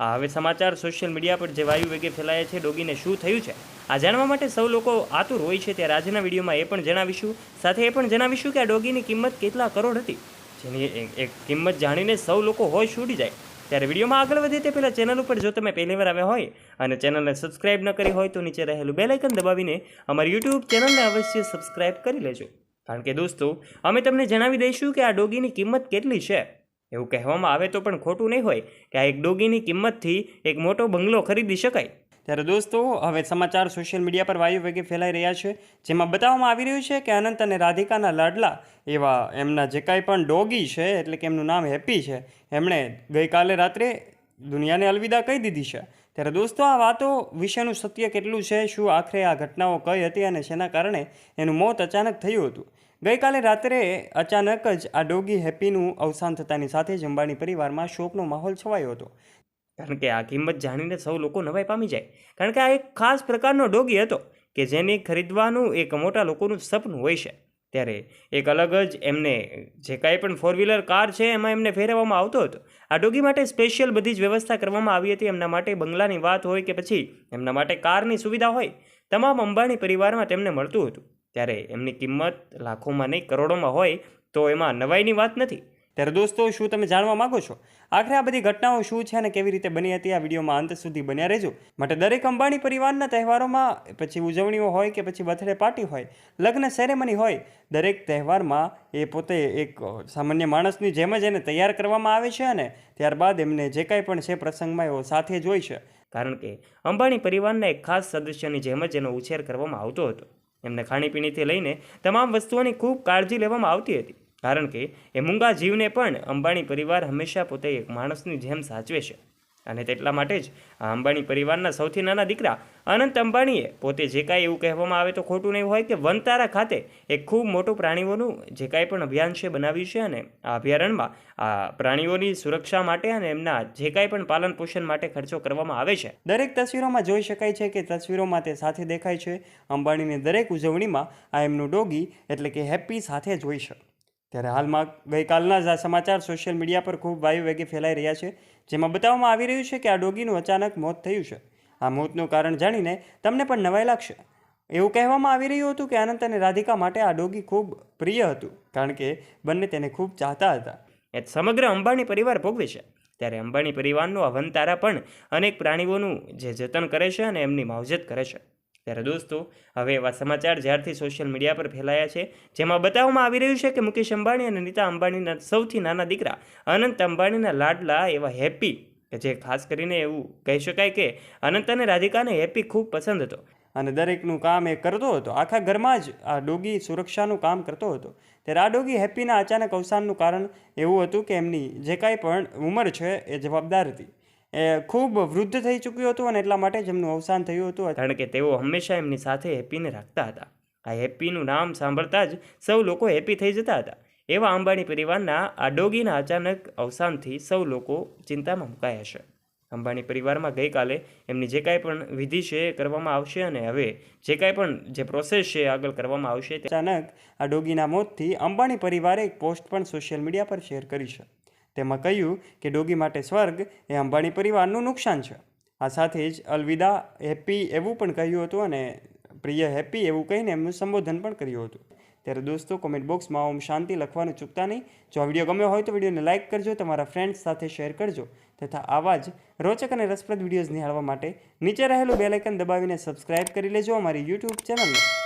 આ હવે સમાચાર સોશિયલ મીડિયા પર જે વાયુ વેગે ફેલાયા છે, ડોગીને શું થયું છે? આ જાણવા માટે સૌ લોકો આતુર હોય છે ત્યારે આજના વિડીયોમાં એ પણ જણાવીશું. સાથે એ પણ જણાવીશું કે આ ડોગીની કિંમત કેટલા કરોડ હતી? જેની એક- કિંમત જાણીને સૌ લોકો હોશ ઉડી જાય. ત્યારે વિડીયોમાં આગળ વધે તે પહેલાં ચેનલ ઉપર જો તમે પહેલી વાર આવ્યા હોય અને ચેનલને સબસ્ક્રાઇબ ન કરી હોય તો નીચે રહેલું બેલ આઇકન દબાવીને અમારી યુટ્યુબ ચેનલને અવશ્ય સબસ્ક્રાઇબ કરી લેજો. કારણ કે દોસ્તો, અમે તમને જણાવી દઈશું કે આ ડોગીની કિંમત કેટલી છે. એવું કહેવામાં આવે તો પણ ખોટું નહીં હોય કે આ એક ડોગીની કિંમતથી એક મોટો બંગલો ખરીદી શકાય. ત્યારે દોસ્તો, હવે સમાચાર સોશિયલ મીડિયા પર વાયુ વેગે ફેલાઈ રહ્યા છે, જેમાં બતાવવામાં આવી રહ્યું છે કે અનંત અને રાધિકાના લાડલા એવા એમના જે કાંઈ પણ ડોગી છે, એટલે કે એમનું નામ હેપી છે, એમણે ગઈકાલે રાત્રે દુનિયાને અલવિદા કહી દીધી છે. ત્યારે દોસ્તો, આ વાતો વિશેનું સત્ય કેટલું છે, શું આખરે આ ઘટનાઓ કઈ હતી અને શેના કારણે એનું મોત અચાનક થયું હતું? ગઈકાલે રાત્રે અચાનક જ આ ડોગી હેપીનું અવસાન થતાની સાથે જ અંબાણી પરિવારમાં શોકનો માહોલ છવાયો હતો. કારણ કે આ કિંમત જાણીને સૌ લોકો નવાઈ પામી જાય. કારણ કે આ એક ખાસ પ્રકારનો ડોગી હતો કે જેને ખરીદવાનું એક મોટા લોકોનું સપનું હોય છે. ત્યારે એક અલગ જ એમને જે કાંઈ પણ ફોર વ્હીલર કાર છે એમાં એમને ફેરવવામાં આવતો હતો. આ ડોગી માટે સ્પેશિયલ બધી જ વ્યવસ્થા કરવામાં આવી હતી. એમના માટે બંગલાની વાત હોય કે પછી એમના માટે કારની સુવિધા હોય, તમામ અંબાણી પરિવારમાં તેમને મળતું હતું. ત્યારે એમની કિંમત લાખોમાં નહીં, કરોડોમાં હોય, તો એમાં નવાઈની વાત નથી. ત્યારે દોસ્તો, શું તમે જાણવા માંગો છો? આખરે આ બધી ઘટનાઓ શું છે અને કેવી રીતે બની હતી? આ વિડીયોમાં અંત સુધી બન્યા રહેજો. માટે દરેક અંબાણી પરિવારના તહેવારોમાં, પછી ઉજવણીઓ હોય કે પછી બર્થડે પાર્ટી હોય, લગ્ન સેરેમની હોય, દરેક તહેવારમાં એ પોતે એક સામાન્ય માણસની જેમ જ એને તૈયાર કરવામાં આવે છે અને ત્યારબાદ એમને જે કાંઈ પણ છે પ્રસંગમાં એઓ સાથે જ હોય છે. કારણ કે અંબાણી પરિવારના એક ખાસ સદસ્યની જેમ જ એનો ઉછેર કરવામાં આવતો હતો. એમને ખાણીપીણીથી લઈને તમામ વસ્તુઓની ખૂબ કાળજી લેવામાં આવતી હતી. કારણ કે એ મૂંગા જીવને પણ અંબાણી પરિવાર હંમેશા પોતે એક માણસની જેમ સાચવે છે. અને તેટલા માટે જ અંબાણી પરિવારના સૌથી નાના દીકરા અનંત અંબાણીએ પોતે જે કાંઈ એવું કહેવામાં આવે તો ખોટું નહીં હોય કે વનતારા ખાતે એક ખૂબ મોટું પ્રાણીઓનું જે કાંઈ પણ અભિયાન છે બનાવ્યું છે અને આ અભયારણ્યમાં આ પ્રાણીઓની સુરક્ષા માટે અને એમના જે કાંઈ પણ પાલન પોષણ માટે ખર્ચો કરવામાં આવે છે. દરેક તસવીરોમાં જોઈ શકાય છે કે તસવીરોમાં તે સાથે દેખાય છે. અંબાણીની દરેક ઉજવણીમાં આ એમનું ડોગી એટલે કે હેપી સાથે જોઈ છે. ત્યારે હાલમાં ગઈકાલના જ આ સમાચાર સોશિયલ મીડિયા પર ખૂબ વાયુ વેગે ફેલાઈ રહ્યા છે, જેમાં બતાવવામાં આવી રહ્યું છે કે આ ડોગીનું અચાનક મોત થયું છે. આ મોતનું કારણ જાણીને તમને પણ નવાઈ લાગશે. એવું કહેવામાં આવી રહ્યું હતું કે અનંત અને રાધિકા માટે આ ડોગી ખૂબ પ્રિય હતું, કારણ કે બંને તેને ખૂબ ચાહતા હતા. એ સમગ્ર અંબાણી પરિવાર ભોગવે છે. ત્યારે અંબાણી પરિવારનો આ પણ અનેક પ્રાણીઓનું જે જતન કરે છે અને એમની માવજત કરે છે. ત્યારે દોસ્તો, હવે એવા સમાચાર જ્યારથી સોશિયલ મીડિયા પર ફેલાયા છે, જેમાં બતાવવામાં આવી રહ્યું છે કે મુકેશ અંબાણી અને નીતા અંબાણીના સૌથી નાના દીકરા અનંત અંબાણીના લાડલા એવા હેપી, કે જે ખાસ કરીને એવું કહી શકાય કે અનંત અને રાધિકાને હેપી ખૂબ પસંદ હતો. અને દરેકનું કામ એ કરતો હતો. આખા ઘરમાં જ આ ડોગી સુરક્ષાનું કામ કરતો હતો. ત્યારે આ ડોગી હેપીના અચાનક અવસાનનું કારણ એવું હતું કે એમની જે કાંઈ પણ ઉંમર છે એ જવાબદાર હતી. એ ખૂબ વૃદ્ધ થઈ ચૂક્યું હતું અને એટલા માટે જ એમનું અવસાન થયું હતું. કારણ કે તેઓ હંમેશા એમની સાથે હેપીને રાખતા હતા. આ હેપીનું નામ સાંભળતા જ સૌ લોકો હેપી થઈ જતા હતા. એવા અંબાણી પરિવારના આ ડોગીના અચાનક અવસાનથી સૌ લોકો ચિંતામાં મુકાયા છે. અંબાણી પરિવારમાં ગઈકાલે એમની જે કાંઈ પણ વિધિ છે એ કરવામાં આવશે અને હવે જે કાંઈ પણ જે પ્રોસેસ છે એ આગળ કરવામાં આવશે અચાનક આ ડોગીના મોતથી અંબાણી પરિવારે એક પોસ્ટ પણ સોશિયલ મીડિયા પર શેર કરી છે. તેમાં કહ્યું કે ડોગી માટે સ્વર્ગ એ અંબાણી પરિવારનું નુકસાન છે. આ સાથે જ અલવિદા હેપી એવું પણ કહ્યું હતું અને પ્રિય હેપી એવું કહીને એમનું સંબોધન પણ કર્યું હતું. ત્યારે દોસ્તો કોમેન્ટ બોક્સમાં ઓમ શાંતિ લખવાનું ચૂકતા નહીં. જો આ વીડિયો ગમ્યો હોય તો વિડીયોને લાઇક કરજો, તમારા ફ્રેન્ડ્સ સાથે શેર કરજો તથા આવા જ રોચક અને રસપ્રદ વિડીયોઝ નિહાળવા માટે નીચે રહેલું બેલાઇકન દબાવીને સબસ્ક્રાઇબ કરી લેજો અમારી યુટ્યુબ ચેનલને